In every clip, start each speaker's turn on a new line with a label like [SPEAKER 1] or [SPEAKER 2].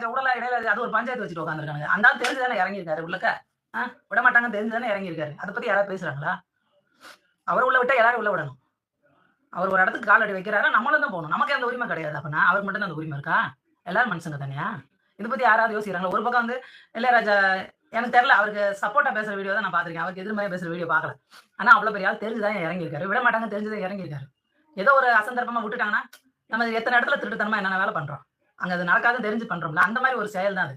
[SPEAKER 1] இளையராஜா உடல இடையில அது ஒரு பஞ்சாயத்து வச்சுட்டு உட்காந்துருக்காங்க அந்த ஆள் தெரிஞ்சுதானே இறங்கியிருக்காரு உள்ளக்க. ஆஹ் விட மாட்டாங்க தெரிஞ்சுதானே இறங்கியிருக்காரு. அதை பத்தி யாராவது பேசுறாங்களா? அவர் உள்ள விட்டா எல்லாரும் உள்ள விடணும். அவர் ஒரு இடத்துக்கு கால் அடி வைக்கிறாரா? நம்மளும் தான் போகணும். நமக்கு அந்த உரிமை கிடையாது. அப்படின்னா அவருக்கு மட்டும் தான் அந்த உரிமை இருக்கா? எல்லாரும் மனுஷங்க தானேயா? இதை பத்தி யாராவது யோசிக்கிறாங்களா? ஒரு பக்கம் வந்து இளையராஜா எனக்கு தெரியல அவருக்கு சப்போர்ட்டா பேசுற வீடியோ தான் நான் பாத்திருக்கேன் அவருக்கு எதிர்மறையா பேசுற வீடியோ பாக்கல ஆனா அவ்வளவு பெரிய ஆள் தெரிஞ்சுதான் இறங்கியிருக்காரு. விட மாட்டாங்க தெரிஞ்சுதான் இறங்கியிருக்காரு. ஏதோ ஒரு அசந்தர்ப்பமா விட்டுட்டாங்கன்னா நம்ம எத்தனை இடத்துல திருட்டுத்தனமா என்னென்ன வேலை பண்றோம்? அங்க அது நடக்காத தெரிஞ்சு பண்றோம்ல அந்த மாதிரி ஒரு செயல் தான் அது.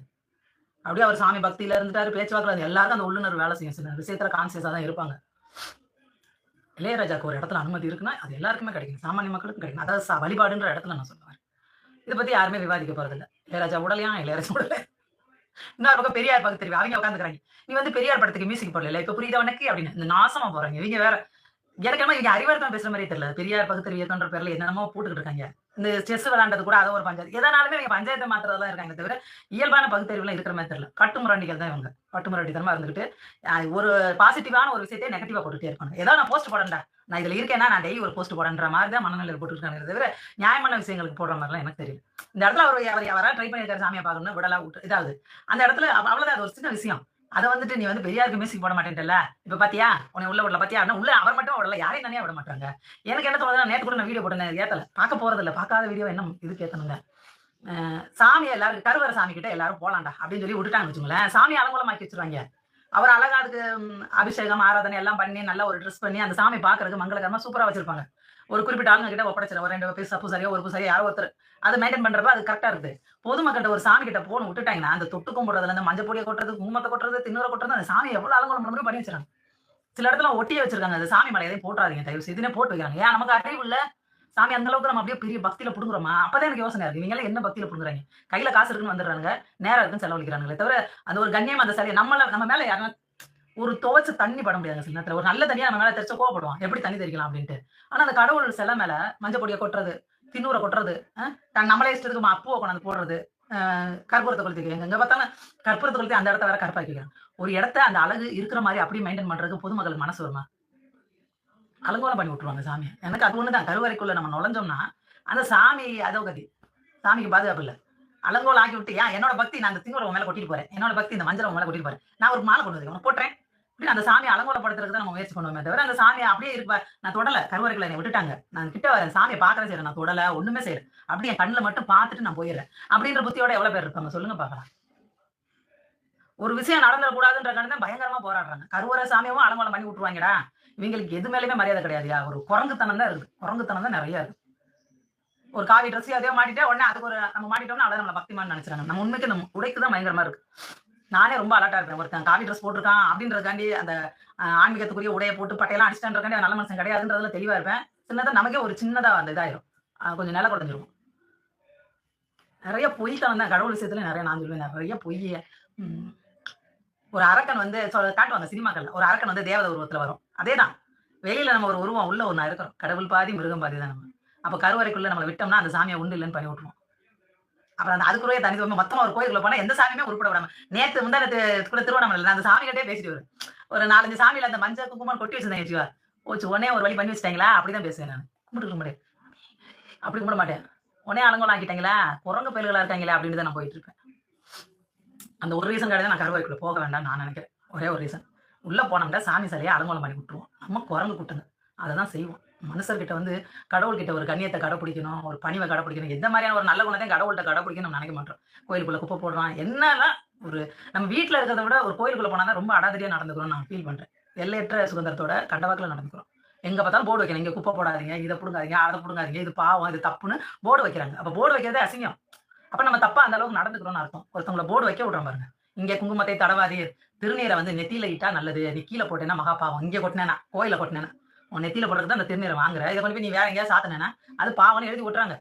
[SPEAKER 1] அப்படியே அவர் சாமி பக்தியில இருந்துட்டாரு பேச்சுவாக்குல அது எல்லாருக்கும் அந்த உள்ளுணர்வு வேலை செய்யும். சில விஷயத்துல கான்சியஸா தான் இருப்பாங்க. இளையராஜாக்கு ஒரு இடத்துல அனுமதி இருக்குன்னா அது எல்லாருக்குமே கிடைக்கும். சாமானிய மக்களுக்கும் கிடைக்கும். அதாவது வழிபாடுன்ற இடத்துல நான் சொல்லுவேன் இதை பத்தி யாருமே விவாதிக்க போறது இளையராஜா உடலையா? இளையராஜா உடல. இன்னொரு பக்கம் பெரியார் பகுத்தறிவு அவங்க உட்காந்துக்கிறாங்க நீ வந்து பெரியார் படத்துக்கு மியூசிக் போடல இப்ப புரியுதா உனக்கு? அப்படின்னு. இந்த நாசமா போறாங்க. இவங்க வேற. எனக்கு என்ன இவங்க அறிவார்த்தம் பேசுற மாதிரி தெரியல. பெரியார் பகுத்தறிவு இயக்கம்ன்ற பேர்ல என்னென்னமோ போட்டுக்கிட்டு இருக்காங்க. இந்த செஸ் விளாண்டது கூட அதை ஒரு பஞ்சாயத்து எதனாலுமே இவங்க பஞ்சாயத்தை மாத்திரதான் இருக்காங்க தவிர இயல்பான பகுத்தறிவுலாம் இருக்கிற மாதிரி தெரியல. கட்டுமுரண்டிகள் தான் இவங்க. கட்டுமுரண்டித்தனமா இருந்துகிட்டு ஒரு பாசிட்டிவான ஒரு விஷயத்தை நெகட்டிவா போட்டுட்டே இருப்பாங்க. ஏதாவது நான் போஸ்ட் போடண்டா நான் இதுல இருக்கேன்னா நான் டெய்லி ஒரு போஸ்ட் போடன்ற மாதிரி தான் மனநிலையில் போட்டுருக்காங்க தவிர நியாயமான விஷயங்களுக்கு போடுற மாதிரிலாம் எனக்கு தெரியும் இந்த இடத்துல அவர் அவர் யாரா ட்ரை பண்ணியிருக்காரு சாமியை பார்க்கணும்னு விடலா விட்டு இதாவது. அந்த இடத்துல அவ்வளவுதான். அது ஒரு சின்ன விஷயம். அதை வந்துட்டு நீ வந்து பெரியாருக்கு மியூசிக் போட மாட்டேன்ல இப்ப பாத்தியா? உன்னை உள்ள விடல பாத்தியா? ஆனா உள்ள அவர் மட்டும் விடல யாரையும் தானே விட மாட்டாங்க. எனக்கு என்ன தோணுதுன்னா நேற்று கூட நான் வீடியோ போட்டேன் ஏத்தல. பார்க்க போறது இல்ல பார்க்காத வீடியோ என்ன இது கேட்கணுங்க சாமி எல்லாரும் கருவர சாமி கிட்ட எல்லாரும் போலாண்டா அப்படின்னு சொல்லி விட்டுட்டாங்க வச்சுங்களேன் சாமி அலங்கோலமாக்கி வச்சிருவாங்க. அவர் அழகா அதுக்கு அபிஷேகம் ஆராதனை எல்லாம் பண்ணி நல்லா ஒரு ட்ரெஸ் பண்ணி அந்த சாமி பாக்குறதுக்கு மங்களகரமா சூப்பரா வச்சிருப்பாங்க. ஒரு குறிப்பிட்ட ஆளுங்க கிட்ட ஒப்படைச்சிரு ஒரு ரெண்டு பேர் சப்பு சரியா ஒரு பூசாரி யாரோ ஒருத்தர். அதை மெயின்டைன் பண்றப்ப அது கரெக்டா இருக்குது பொதுமக்கள்கிட்ட ஒரு சாமி கிட்ட போன விட்டுட்டாங்கன்னா அந்த தொட்டு கும்பிடுறதுல இருந்து மஞ்சள் பொடியை கொட்டுறது குங்குமத்தை கொட்டுறது திண்ணூரை கொட்டுறது அந்த சாமி எவ்வளவு அலங்கோலம் பண்ண பண்ணி வச்சிருக்காங்க சில இடத்துல ஒட்டியே வச்சிருக்காங்க. அந்த சாமி மலை எதையும் போட்டுறாதீங்க. தயவு செய்து போட்டு வைக்கிறாங்க. ஏன்? நமக்கு அறிவு இல்லை. சாமி அந்த அளவுக்கு நம்ம அப்படியே பெரிய பக்தியில புடுங்குறோமா? அப்பதான் எனக்கு யோசனை இருக்கு. இவங்க என்ன பக்தியில புடுங்குறாங்க? கையில காசு இருக்குன்னு வந்துடுறாங்க நேரம் இருக்குன்னு செலவழிக்கிறாங்களே தவிர அந்த ஒரு கண்ணியம் அந்த சரியா நம்மள நம்ம மேல யாருன்னா ஒரு துவைச்ச தண்ணி பட முடியாது சில நேரத்துல. ஒரு நல்ல தண்ணியா நம்ம மேல தெரிச்ச கோவப்படுவோம் எப்படி தண்ணி தெரிக்கலாம் அப்படின்ட்டு. ஆனா அந்த கடவுள் சிலை மேல மஞ்சள் பொடியை கொட்டுறது தின்னூரை கொட்டுறது அஹ், தன் நம்மளே இஷ்டத்துக்கு அப்பூவை கொண்டாந்து போடுறது கற்பூரத்தை கொளுத்தி எங்க பார்த்தாலும் கற்பூரத்தை கொளுத்தி அந்த இடத்த வேற கருப்பாக்கி ஒரு இடத்த அந்த அழகு இருக்கிற மாதிரி அப்படியே மெயின்டைன் பண்றதுக்கு பொதுமக்களுக்கு மனசு வருமா? அலங்கோலம் பண்ணி விட்டுருவாங்க சாமி. எனக்கு அது ஒண்ணுதான். கருவறைக்குள்ள நம்ம நுழைஞ்சோம்னா அந்த சாமி அதோ கதி சாமிக்கு பாதுகாப்பு இல்ல. அலங்கோலம் ஆக்கி விட்டு ஏன் என்னோட பக்தி நான் அந்த திங்கோட மேலே மேல கொட்டிட்டு போறேன். என்னோட பக்தி இந்த மஞ்சள் மேலே கொட்டிட்டு போறேன். நான் ஒரு மாலை கொண்டு வந்து உனக்கு போட்டுறேன். அப்படின்னு அந்த சாமி அலங்கோலப்படுத்துறதுக்கு தான் நம்ம முயற்சி பண்ணுவோமே தவிர அந்த சாமி அப்படியே இருப்ப நான் தொடல. கருவறைக்குள்ள என்னை விட்டுட்டாங்க. நான் கிட்ட வரேன். சாமியை பாக்குறேன் செய்யறேன் நான் தொடல. ஒண்ணுமே செய்யறேன் அப்படி என் மட்டும் பார்த்துட்டு நான் போயிடுறேன். அப்படின்ற புத்தியோட எவ்வளவு பேர் இருப்பாங்க? சொல்லுங்க பாக்கலாம் ஒரு விஷயம் நடந்துடக்கூடாதுன்ற தான் பயங்கரமா போராடுறாங்க. கருவறை சாமியவும் அலங்கோலம் பண்ணி விட்டுருவாங்கடா. இவங்களுக்கு எது மேலேயுமே மரியாதை கிடையாதுயா ஒரு குரங்குத்தனம் தான் இருக்கு. குரங்குத்தனம் தான் நிறைய இருக்கு. ஒரு காவி ட்ரெஸ் அதே மாட்டிட்டே உடனே அதுக்கு ஒரு நம்ம மாட்டிட்டோம்னா அவ்வளவு நம்ம பக்திமான்னு நினைச்சாங்க நம்ம உண்மைக்கு நம்ம உடைக்கு தான் பயங்கரமா இருக்கு. நானே ரொம்ப அலர்ட்டா இருப்பேன். ஒருத்தன் காவி ட்ரெஸ் போட்டிருக்கான் அப்படின்றதுக்காண்டி அந்த ஆன்மீகத்துக்குரிய உடையை போட்டு பட்டையெல்லாம் அடிச்சிட்டான்றக்காண்டி நல்ல மனுஷன் கிடையாதுன்றதுல தெளிவா இருப்பேன். சின்னதா நமக்கே ஒரு சின்னதா அந்த இதாயிரும். கொஞ்சம் நில குறைஞ்சிரும். நிறைய பொய் தான். கடவுள் விஷயத்துல நிறைய நான் சொல்லுவேன் நிறைய பொய்யை உம், ஒரு அரக்கன் வந்து சொல்ல காட்டுவாங்க சினிமாக்கள்ல. ஒரு அரக்கன் வந்து தேவதை உருவத்துல வரும். அதேதான். வெளியில நம்ம ஒரு உருவம் உள்ள ஒண்ணா இருக்கிறோம். கடவுள் பாதி மிருகம் பாதி தான் நம்ம. அப்ப கருவறைக்குள்ள நம்மளை விட்டோம்னா அந்த சாமியை உண்டு இல்லைன்னு பண்ணி விட்டுருவோம். அப்புறம் அந்த அதுக்குரிய தனித்துவமா மொத்தமா ஒரு கோயிலுக்குள்ள போனா எந்த சாமியுமே உருப்பிட விடாம. நேத்து முந்தானத்து கூட திருவண்ணாமலை அந்த சாமி கிட்டே பேசிட்டு வரும் ஒரு நாலஞ்சு சாமியில அந்த மஞ்சள் குங்குமம் கொட்டி வச்சிருந்தேன் வச்சுக்கோ ஓச்சு உடனே ஒரு வழி பண்ணி வச்சிட்டாங்களா? அப்படிதான் பேசுவேன் நான். கும்பிட்டு முடியாது அப்படி கும்பிட மாட்டேன். உடனே அலங்கோலம் ஆக்கிட்டாங்களா? குரங்கு பயில்களா இருக்காங்களா? அப்படின்னு தான் நான் போயிட்டு இருப்பேன். அந்த ஒரு ரீசன் கிடையாது நான் கருவறைக்குள்ள போக வேண்டாம் நான் நினைக்கிறேன். ஒரே ஒரு ரீசன் உள்ளே போனோம்னா சாமி சிலையை அலங்கோலம் பண்ணி விட்டுருவோம். நம்ம குரங்கு கூட்டுங்க அதை தான் செய்வோம். மனுஷர்கிட்ட வந்து கடவுள்கிட்ட ஒரு கண்ணியத்தை கடைப்பிடிக்கணும் ஒரு பணிவை கடைப்பிடிக்கணும். எந்த மாதிரியான ஒரு நல்ல குணத்தையும் கடவுள்கிட்ட கடைப்பிடிக்கணும் நம்ம நினைக்க மாட்டோம். கோயிலுக்குள்ள குப்பை போடுறான். என்னெல்லாம் ஒரு நம்ம வீட்டில் இருக்கிறத விட ஒரு கோயிலுக்குள்ள போனால் தான் ரொம்ப அடாதடியா நடந்துக்கிறோம் நான் ஃபீல் பண்ணுறேன் எல்லையற்ற சுதந்திரத்தோட கண்டவாக்கில் நடந்துக்கிறோம். எங்கே பார்த்தாலும் போர்டு வைக்கணும். இங்கே குப்பை போடாதீங்க இதை பிடுங்காதீங்க அதை பிடுங்காதீங்க இது பாவம் இது தப்புன்னு போர்டு வைக்கிறாங்க. அப்போ போர்டு வைக்கிறதே அசிங்கம். அப்ப நம்ம தப்பா அந்த அளவுக்கு நடந்துக்கிறோம்னு அர்த்தம். ஒருத்தவங்களை போர்டு வைக்க விடுறோம் பாருங்க. இங்க குங்குமத்தை தடவாதீர் திருநீரை வந்து நெத்தியில இட்டா நல்லது. நீ கீழே போட்டேன்னா மகா பாவம் இங்கே கொட்டினேனா கோயில கொட்டினேனா உன் நெத்தியில போடுறது தான் அந்த திருநீரை வாங்குற. இதை கொண்டு போய் நீ வேற எங்கேயா சாத்தினேனா அது பாவம்னு எழுதி விட்டுறாங்க.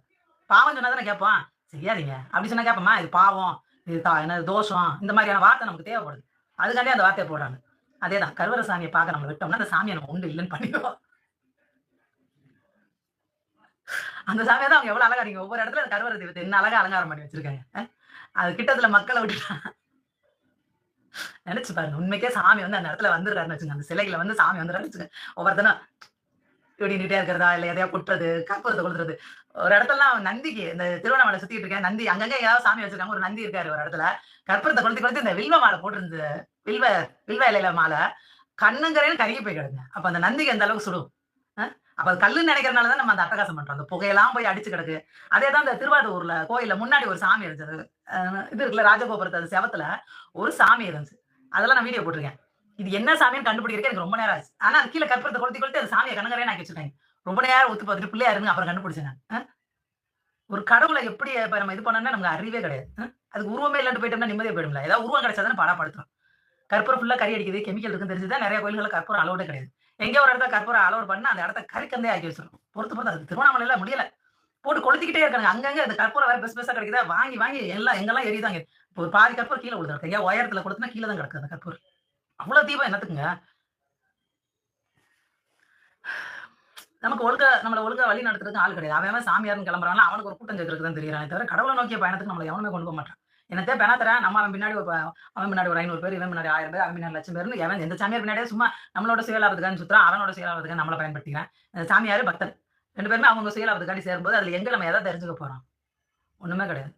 [SPEAKER 1] பாவம் சொன்னா தானே கேட்பான் செய்யாதீங்க. அப்படி சொன்னா கேட்போமா? இது பாவம். இது தா என்ன தோஷம். இந்த மாதிரியான வார்த்தை நமக்கு தேவைப்படுது. அதுக்காண்டி அந்த வார்த்தையை போடுறாங்க. அதேதான். கருவர சாமியை பார்க்க நம்ம விட்டோம்னா அந்த சாமியை நம்ம உண்டு இல்லைன்னு பண்ணிடுவோம். அந்த சாமியை தான் அவங்க எவ்வளவு அழகா நீங்க ஒவ்வொரு இடத்துல அந்த கருவறை தெய்வத்தை என்ன அழகா அலங்காரம் பண்ணி வச்சிருக்காங்க. அது கிட்டத்துல மக்களை விட்டுட்டான் நினைச்சு பாருங்க. உண்மைக்கே சாமி வந்து அந்த இடத்துல வந்துடுறாருன்னு வச்சுங்க அந்த சிலைகளை வந்து சாமி வந்துடுறாரு வச்சுங்க ஒவ்வொருத்தனும் ஓடிக்கிட்டே இருக்கிறதா இல்ல எதையா கொட்டுறது கற்பூரத்தை கொளுத்துறது. ஒரு இடத்துலலாம் நந்திக்கு இந்த திருவண்ணாமலை சுத்திட்டு இருக்கேன் நந்தி அங்கங்க ஏதாவது சாமி வச்சிருக்காங்க. ஒரு நந்தி இருக்காரு ஒரு இடத்துல. கற்பூரத்தை கொளுத்தி கொளுத்தி இந்த வில்வ மாலை போட்டிருந்து வில்வ வில்வ இலையில மாலை. கண்ணுங்கரையும் கருகி போய் கிடந்தேன் அப்ப அந்த நந்திக்கு அந்த அளவுக்கு சுடும்? அப்ப அது கல்லுன்னு நினைக்கிறனால தான் நம்ம அந்த அட்டகாசம் பண்றோம். அந்த புகையெல்லாம் போய் அடிச்சு கிடக்கு. அதே தான் இந்த திருவாரூர்ல கோயில்ல முன்னாடி ஒரு சாமி இருந்தது. இது இருக்குல்ல ராஜகோபுரத்து அது செவத்துல ஒரு சாமி இருந்துச்சு. அதெல்லாம் நான் வீடியோ போட்டிருக்கேன். இது என்ன சாமின்னு கண்டுபிடிக்கிறதுக்கு எனக்கு ரொம்ப நேரம் ஆச்சு. ஆனா அது கீழே கற்பூரத்தை கொளுத்தி கொளுத்தி அந்த சாமியை கணங்கரே நான் வச்சிருக்காங்க. ரொம்ப நேரம் ஒத்து பார்த்துட்டு பிள்ளையா இருந்து அப்புறம் கண்டுபிடிச்சேன் ஒரு கடவுளை எப்படி இப்ப நம்ம இது பண்ணோம்னா நமக்கு அறிவே கிடையாது. அதுக்கு உருவமே இல்லாட்டு போயிட்டோம்னா நிம்மதியாக போயிடும்ல. ஏதாவது உருவம் கிடைச்சாதான் பாடப்படுத்தும் கற்பூரம் ஃபுல்லா கறி அடிக்குது கெமிக்கல் இருக்குன்னு தெரிஞ்சுதான் நிறைய கோயில்களில் கற்பூரம் அளவுடே கிடையாது. எங்கேயோ ஒரு இடத்துல கற்பூரம் அலோட் பண்ண அந்த இடத்த கறிக்கந்தே ஆக்கி வச்சிடும் பொறுத்து பொறுத்து அது திருவண்ணாமலையில முடியல. போட்டு கொளுத்திக்கிட்டே இருக்காங்க அங்கங்க அந்த கற்பூரம் வேற பெஸ் பெஸ்ஸா கிடைக்குதா? வாங்கி வாங்கி எல்லாம் எங்கெல்லாம் எரியுதாங்க? இப்போ ஒரு பாதி கற்பூரம் கீழே விழுது. ஐயா உயரத்துல கொடுத்துனா கீழே தான் கிடக்குது அந்த கற்பூரம். அவ்வளவு தீபம் என்னத்துக்குங்க? நமக்கு ஒழுக்க நம்மள ஒழுக்க வழி நடத்துறதுக்கு ஆள் கிடையாது. அவன் சாமியார்னு கிளம்புறான் அவனுக்கு ஒரு கூட்டம் சேர்க்கறதுக்கு தான் தெரியுறானே தவிர கடவுளை நோக்கிய பயணத்துக்கு நம்மளை எவனுமே கொண்டு போக மாட்டான். என்னத்தே பெணா தரேன்? நம்ம அவன் பின்னாடி ஒரு அவன் பின்னாடி ஒரு ஐநூறு பேர் இவன் பின்னாடி ஆயிரம் பேர் அவன் பின்னாடி லட்சம் பேர்னு எவன் எந்த சாமியார் பின்னாடியே சும்மா நம்மளோட சுயலாபத்துக்கான்னு சுத்துறான் அவனோட சுயலாபத்துக்காக நம்மளை பயன்படுத்திக்கிறேன். இந்த சாமியார் பக்தன். ரெண்டு பேருமே அவங்க சுயலாபத்துக்காண்டி சேரும்போது அதில் எங்க நம்ம எதை தெரிஞ்சுக்க போகிறோம் ஒன்றுமே கிடையாது.